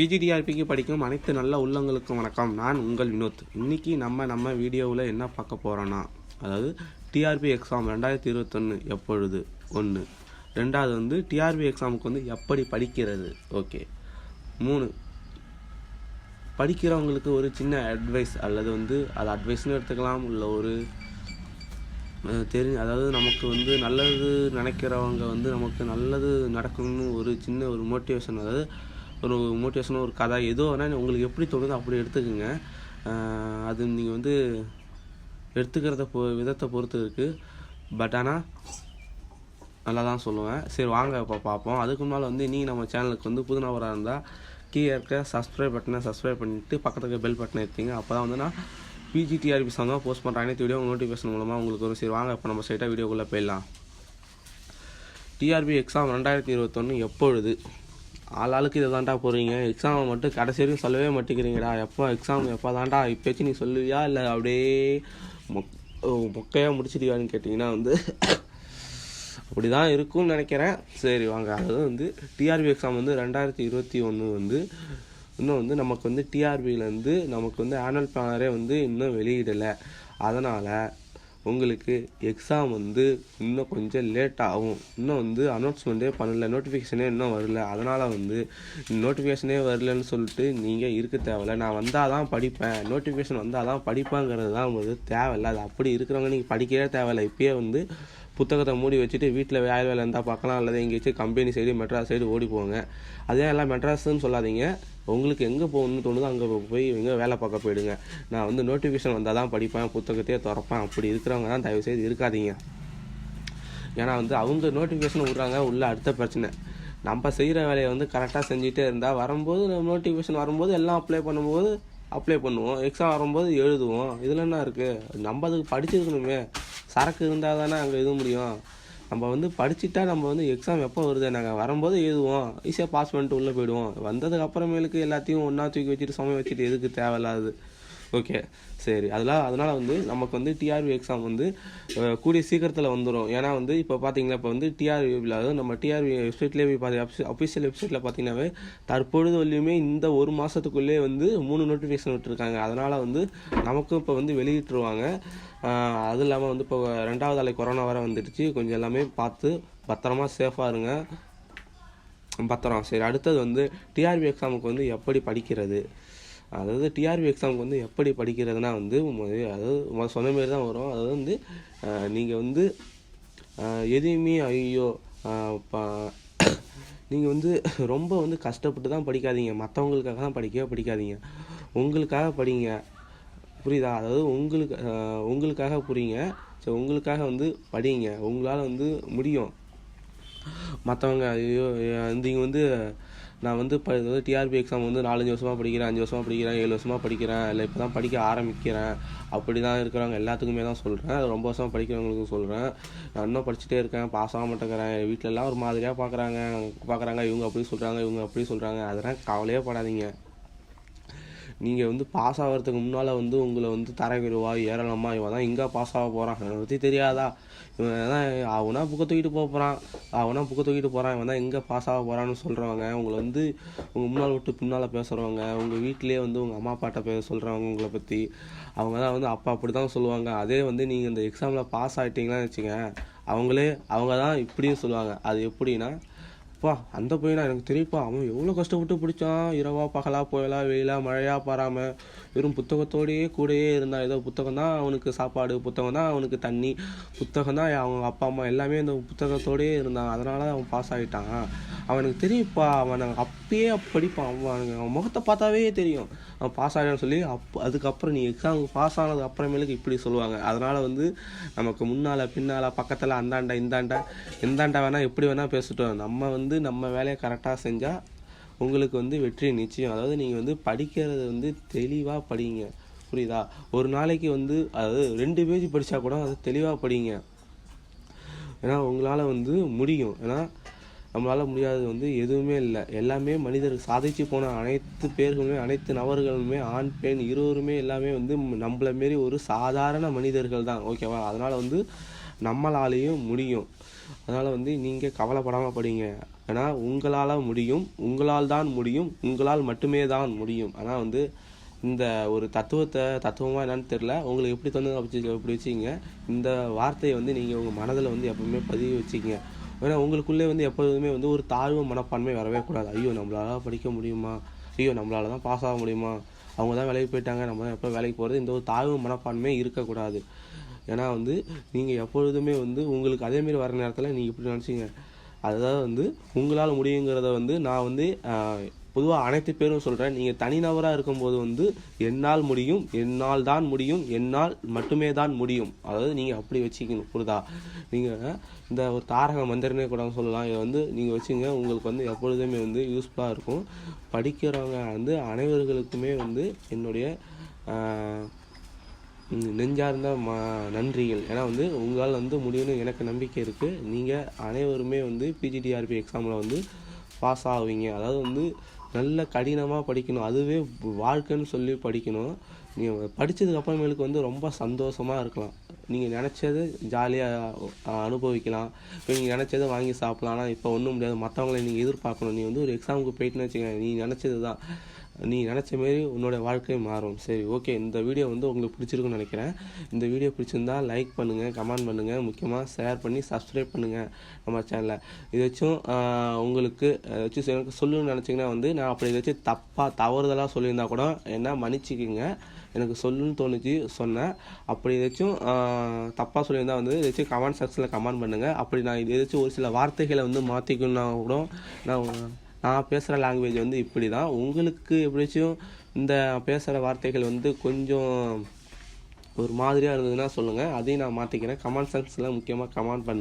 பிஜிடிஆர்பிக்கு படிக்கும் அனைத்து நல்ல உள்ளங்களுக்கும் வணக்கம். நான் உங்கள் வினோத். இன்னைக்கு நம்ம நம்ம வீடியோவில் என்ன பார்க்க போகிறோன்னா அதாவது டிஆர்பி எக்ஸாம் ரெண்டாயிரத்தி இருபத்தொன்று எப்பொழுது? ஒன்று ரெண்டாவது வந்து டிஆர்பி எக்ஸாமுக்கு வந்து எப்படி படிக்கிறது? ஓகே. மூணு. படிக்கிறவங்களுக்கு ஒரு சின்ன அட்வைஸ் அல்லது வந்து அது அட்வைஸ்னு எடுத்துக்கலாம். இல்லை ஒரு தெரிஞ்ச தெரி அதாவது நமக்கு வந்து நல்லது நினைக்கிறவங்க வந்து நமக்கு நல்லது நடக்கணும்னு ஒரு சின்ன ஒரு மோட்டிவேஷன் அதாவது ஒரு மோட்டிவேஷன் ஒரு கதை ஏதோ வேணால் உங்களுக்கு எப்படி தோணுதோ அப்படி எடுத்துக்கோங்க. அது நீங்கள் வந்து எடுத்துக்கிறத பொ விதத்தை பொறுத்து இருக்குது பட் ஆனால் நல்லா தான் சொல்லுவேன். சரி வாங்க இப்போ பார்ப்போம் அதுக்கு முன்னால் வந்து நீங்கள் நம்ம சேனலுக்கு வந்து புது நபராக இருந்தால் கீழே இருக்க சப்ஸ்கிரைப் பட்டனை சப்ஸ்கிரைப் பண்ணிவிட்டு பக்கத்துக்கு பெல் பட்டனை எடுத்தீங்க அப்போ தான் வந்து நான் பிஜிடிஆர்பி சம்மந்தமாக போஸ்ட் பண்ணுற அனைத்து வீடியோ நோட்டிஃபிகேஷன் மூலமாக உங்களுக்கு வரும். சரி வாங்க இப்போ நம்ம ஸ்ட்ரைட்டாக வீடியோக்குள்ளே போயிடலாம். டிஆர்பி எக்ஸாம் ரெண்டாயிரத்தி இருபத்தொன்று எப்பொழுது? ஆள் ஆளுக்கு இதை தாண்டா போகிறீங்க எக்ஸாமை மட்டும் கடைசி வரைக்கும் சொல்லவே மாட்டேங்கிறீங்கடா. எப்போ எக்ஸாம் எப்போ தாண்டா இப்போச்சு நீ சொல்லுவியா? இல்லை அப்படியே மொக் மொக்கையாக முடிச்சிடுவான்னு கேட்டிங்கன்னா வந்து அப்படி தான் இருக்கும்னு நினைக்கிறேன். சரி வாங்க. அதாவது வந்து டிஆர்பி எக்ஸாம் வந்து ரெண்டாயிரத்தி இருபத்தி ஒன்று வந்து இன்னும் வந்து நமக்கு வந்து டிஆர்பியிலேருந்து நமக்கு வந்து ஆனுவல் பிளானரே வந்து இன்னும் வெளியிடலை. அதனால் உங்களுக்கு எக்ஸாம் வந்து இன்னும் கொஞ்சம் லேட் ஆகும். இன்னும் வந்து அனௌன்ஸ்மெண்ட்டே பண்ணல நோட்டிஃபிகேஷனே இன்னும் வரல. அதனால் வந்து நோட்டிஃபிகேஷனே வரலன்னு சொல்லிட்டு நீங்கள் இருக்க தேவையில்ல. நான் வந்தால் தான் படிப்பேன். நோட்டிஃபிகேஷன் வந்தால் தான் படிப்பேங்கிறது தான் வந்து தேவையில்ல. அது அப்படி இருக்கிறவங்க நீங்கள் படிக்கவே தேவையில்ல. இப்பயே வந்து புத்தகத்தை மூடி வச்சுட்டு வீட்டில் வேலை வேலை இருந்தால் பார்க்கலாம். அல்லது எங்கேயாச்சும் கம்பெனி சைடு மெட்ராஸ் சைடு ஓடி போங்க. அதே எல்லாம் மெட்ராஸ்ன்னு சொல்லாதீங்க. உங்களுக்கு எங்கே போகணும்னு தோணுதோ அங்கே போய் இவங்க வேலை பார்க்க போயிடுங்க. நான் வந்து நோட்டிஃபிகேஷன் வந்தால் தான் படிப்பேன் புத்தகத்தையே திறப்பேன். அப்படி இருக்கிறவங்க தான் தயவு செய்து இருக்காதீங்க. ஏன்னா வந்து அவங்க நோட்டிஃபிகேஷன் விட்றாங்க உள்ள அடுத்த பிரச்சனை. நம்ம செய்கிற வேலையை வந்து கரெக்டாக செஞ்சுட்டே இருந்தால் வரும்போது நோட்டிஃபிகேஷன் வரும்போது எல்லாம் அப்ளை பண்ணும்போது அப்ளை பண்ணுவோம். எக்ஸாம் வரும்போது எழுதுவோம். இதில் என்ன இருக்குது நம்ம அதுக்கு படிச்சிருக்கணுமே. சரக்கு இருந்தால் தானே அங்கே எழுத முடியும். நம்ம வந்து படிச்சுட்டா நம்ம வந்து எக்ஸாம் எப்போ வருது? நாங்கள் வரும்போது எழுதுவோம். ஈஸியாக பாஸ் பண்ணிட்டு உள்ளே போயிடுவோம். வந்ததுக்கு அப்புறமேலுக்கு எல்லாத்தையும் ஒன்றா தூக்கி வச்சுட்டு சுமை வச்சுட்டு எதுக்கு தேவையில்லாது ஓகே சரி. அதெல்லாம் அதனால் வந்து நமக்கு வந்து டிஆர்பி எக்ஸாம் வந்து கூடிய சீக்கிரத்தில் வந்துடும் ஏன்னா வந்து இப்போ பார்த்தீங்களா இப்போ வந்து டிஆர்பியில் அதாவது நம்ம டிஆர்பி வெப்சைட்லேயே போய் பார்த்து அஃபிஷியல் வெப்சைட்டில் பார்த்தீங்கன்னாவே தற்பொழுது வரையுமே இந்த ஒரு மாதத்துக்குள்ளே வந்து மூணு நோட்டிஃபிகேஷன் விட்டுருக்காங்க. அதனால் வந்து நமக்கும் இப்போ வந்து வெளியிட்டுருவாங்க. அதுவும் அது இல்லாமல் வந்து இப்போ ரெண்டாவது அலை கொரோனா வர வந்துடுச்சு. கொஞ்சம் எல்லாமே பார்த்து பத்திரமா சேஃபாக இருங்க. பத்திரம். சரி அடுத்தது வந்து டிஆர்பி எக்ஸாமுக்கு வந்து எப்படி படிக்கிறது? அதாவது டிஆர்பி எக்ஸாமுக்கு வந்து எப்படி படிக்கிறதுனா வந்து அதாவது சொன்ன மாரி தான் வரும். அதாவது வந்து நீங்கள் வந்து எதையுமே ஐயோ நீங்கள் வந்து ரொம்ப வந்து கஷ்டப்பட்டு தான் படிக்காதீங்க. மற்றவங்களுக்காக தான் படிக்கவே படிக்காதீங்க. உங்களுக்காக படிங்க. புரியுதா? அதாவது உங்களுக்கு உங்களுக்காக புரியுங்க. ஸோ உங்களுக்காக வந்து படிங்க. உங்களால் வந்து முடியும். மற்றவங்க ஐயோ வந்து இங்கே வந்து நான் வந்து இப்போ வந்து டிஆர்பி எக்ஸாம் வந்து நாலஞ்சு வருஷமாக படிக்கிறேன் அஞ்சு வருஷமாக படிக்கிறேன் ஏழு வருஷமாக படிக்கிறேன். இல்லை இப்போ தான் படிக்க ஆரம்பிக்கிறேன். அப்படி தான் இருக்கிறவங்க எல்லாத்துக்குமே தான் சொல்கிறேன் ரொம்ப வருஷமாக படிக்கிறவங்களுக்கும் சொல்கிறேன் நான் இன்னும் படிச்சுட்டே இருக்கேன். பாஸ் ஆக மாட்டேங்கிறேன். வீட்டிலலாம் ஒரு மாதிரியாக பார்க்குறாங்க பார்க்குறாங்க இவங்க அப்படி சொல்கிறாங்க இவங்க அப்படி சொல்கிறாங்க அதெல்லாம் கவலையே படாதீங்க. நீங்கள் வந்து பாஸ் ஆகிறதுக்கு முன்னால் வந்து உங்களை வந்து தரவிடுவா ஏறலாமா இவன் தான் எங்கே பாஸ் ஆக போகிறான் இவனை பற்றி தெரியாதா? இவன் தான் அவனா புக்கை தூக்கிட்டு போக போகிறான் அவனா புக்கை தூக்கிட்டு போகிறான் இவன் தான் எங்கே பாஸ் ஆக போகிறான்னு சொல்கிறவங்க உங்களை வந்து உங்கள் முன்னால் விட்டு பின்னால் பேசுகிறவங்க உங்கள் வீட்டிலேயே வந்து உங்கள் அம்மா அப்பாட்ட பேச சொல்கிறவங்க உங்களை பற்றி அவங்க தான் வந்து அப்பா அப்படி தான் சொல்லுவாங்க. அதே வந்து நீங்கள் இந்த எக்ஸாமில் பாஸ் ஆகிட்டீங்களான்னு வச்சுங்க அவங்களே அவங்க தான் இப்படியும் சொல்லுவாங்க. அது எப்படின்னா அப்பா அந்த பையனா? எனக்கு தெரியுப்பா அவன் எவ்வளோ கஷ்டப்பட்டு பிடிச்சான் இரவா பகலா புயலா வெயிலா மழையா பாராம வெறும் புத்தகத்தோடயே கூடயே இருந்தான் ஏதோ புத்தகம் தான் அவனுக்கு சாப்பாடு புத்தகம் தான் அவனுக்கு தண்ணி புத்தகம் தான் அவங்க அப்பா அம்மா எல்லாமே அந்த புத்தகத்தோடயே இருந்தான். அதனால தான் அவன் பாஸ் ஆகிட்டான் அவனுக்கு தெரியும்ப்பா அவன் அப்பயே படிப்பான். அவன் அவன் முகத்தை பார்த்தாவே தெரியும். அவன் பாஸ் ஆகிடான்னு சொல்லி அப் அதுக்கப்புறம் நீ எக்ஸாம் பாஸ் ஆனது அப்புறமேலுக்கு இப்படி சொல்லுவாங்க. அதனால வந்து நமக்கு முன்னால் பின்னால் பக்கத்தில் அந்தாண்டா இந்தாண்டா எந்தாண்டா வேணால் எப்படி வேணால் பேசிட்டோம் நம்ம வந்து வந்து நம்ம வேலையை கரெக்டாக செஞ்சால் உங்களுக்கு வந்து வெற்றி நிச்சயம். அதாவது நீங்கள் வந்து படிக்கிறது வந்து தெளிவாக படிங்க. புரியுதா? ஒரு நாளைக்கு வந்து அதாவது ரெண்டு பேஜ் படித்தா கூட அது தெளிவாக படிங்க. ஏன்னா உங்களால் வந்து முடியும். ஏன்னா நம்மளால் முடியாதது வந்து எதுவுமே இல்லை. எல்லாமே மனிதர் சாதிச்சு போன அனைத்து பேர்களுமே அனைத்து நபர்களுமே ஆண் பெண் இருவருமே எல்லாமே வந்து நம்மள மாரி ஒரு சாதாரண மனிதர்கள் தான். ஓகேவா அதனால் வந்து நம்மளாலேயும் முடியும். அதனால் வந்து நீங்கள் கவலைப்படாமல் படிங்க. ஆனால் உங்களால் முடியும் உங்களால் தான் முடியும் உங்களால் மட்டுமே தான் முடியும். ஆனால் வந்து இந்த ஒரு தத்துவத்தை தத்துவமாக என்னன்னு தெரில உங்களுக்கு எப்படி தந்து அப்படி எப்படி வச்சுக்கிங்க. இந்த வார்த்தையை வந்து நீங்கள் உங்கள் மனதில் வந்து எப்பவுமே பதிவு வச்சுக்கிங்க. ஏன்னா உங்களுக்குள்ளே வந்து எப்பொழுதுமே வந்து ஒரு தாழ்வு மனப்பான்மை வரவே கூடாது. ஐயோ நம்மளால படிக்க முடியுமா? ஐயோ நம்மளால தான் பாஸ் ஆக முடியுமா? அவங்க தான் வேலைக்கு போயிட்டாங்க. நம்ம தான் எப்போ வேலைக்கு போகிறது இந்த ஒரு தாழ்வு மனப்பான்மை இருக்கக்கூடாது. ஏன்னா வந்து நீங்கள் எப்பொழுதுமே வந்து உங்களுக்கு அதேமாரி வர நேரத்தில் நீங்கள் இப்படி நினச்சிங்க அதாவது வந்து உங்களால் முடியுங்கிறத வந்து நான் வந்து பொதுவாக அனைத்து பேரும் சொல்கிறேன் நீங்கள் தனிநபராக இருக்கும்போது வந்து என்னால் முடியும் என்னால் தான் முடியும் என்னால் மட்டுமே தான் முடியும். அதாவது நீங்கள் அப்படி வச்சுக்கணும் புரிதா? நீங்கள் இந்த ஒரு தாரக மந்திரனே கூட சொல்லலாம். இதை வந்து நீங்கள் வச்சுங்க உங்களுக்கு வந்து எப்பொழுதுமே வந்து யூஸ்ஃபுல்லாக இருக்கும். படிக்கிறவங்க வந்து அனைவர்களுக்குமே வந்து என்னுடைய நெஞ்சார்ந்த ம நன்றிகள். ஏன்னா வந்து உங்களால் வந்து முடியும்னு எனக்கு நம்பிக்கை இருக்குது நீங்கள் அனைவருமே வந்து பிஜிடிஆர்பி எக்ஸாமில் வந்து பாஸ் ஆவீங்க. அதாவது வந்து நல்ல கடினமாக படிக்கணும். அதுவே வாழ்க்கைன்னு சொல்லி படிக்கணும். நீங்கள் படித்ததுக்கு அப்புறமேலுக்கு வந்து ரொம்ப சந்தோஷமாக இருக்கலாம். நீங்கள் நினச்சது ஜாலியாக அனுபவிக்கலாம். இப்போ நீங்கள் நினச்சதை வாங்கி சாப்பிட்லாம். ஆனால் இப்போ ஒன்றும் முடியாது. மற்றவங்களை நீங்கள் எதிர்பார்க்கணும். நீ வந்து ஒரு எக்ஸாமுக்கு போயிட்டுன்னு வச்சுக்கோங்க நீ நினச்சது தான் நீ நினச்ச மாரி உன்னோட வாழ்க்கை மாறும். சரி ஓகே இந்த வீடியோ வந்து உங்களுக்கு பிடிச்சிருக்குன்னு நினைக்கிறேன். இந்த வீடியோ பிடிச்சிருந்தா லைக் பண்ணுங்கள் கமெண்ட் பண்ணுங்கள் முக்கியமாக ஷேர் பண்ணி சப்ஸ்கிரைப் பண்ணுங்கள் நம்ம சேனலை இதாச்சும் உங்களுக்கு ஏதாச்சும் எனக்கு சொல்லணும்னு நினச்சிங்கன்னா வந்து நான் அப்படி ஏதாச்சும் தப்பாக தவறுதலாக சொல்லியிருந்தா கூட என்ன மன்னிச்சிக்கிங்க. எனக்கு சொல்லுன்னு தோணுச்சு சொன்னேன். அப்படி ஏதாச்சும் தப்பாக சொல்லியிருந்தா வந்து ஏதாச்சும் கமெண்ட் செக்ஷனில் கமெண்ட் பண்ணுங்கள் அப்படி நான் இது ஏதாச்சும் ஒரு சில வார்த்தைகளை வந்து மாற்றிக்கணும்னா கூட நான் நான் பேசுகிற லாங்குவேஜ் வந்து இப்படி தான் உங்களுக்கு எப்படியாச்சும் இந்த பேசுகிற வார்த்தைகள் வந்து கொஞ்சம் ஒரு மாதிரியாக இருந்ததுன்னா சொல்லுங்கள் அதையும் நான் மாற்றிக்கிறேன் கமெண்ட் செக்ஷனில் முக்கியமாக கமெண்ட் பண்ணுங்கள்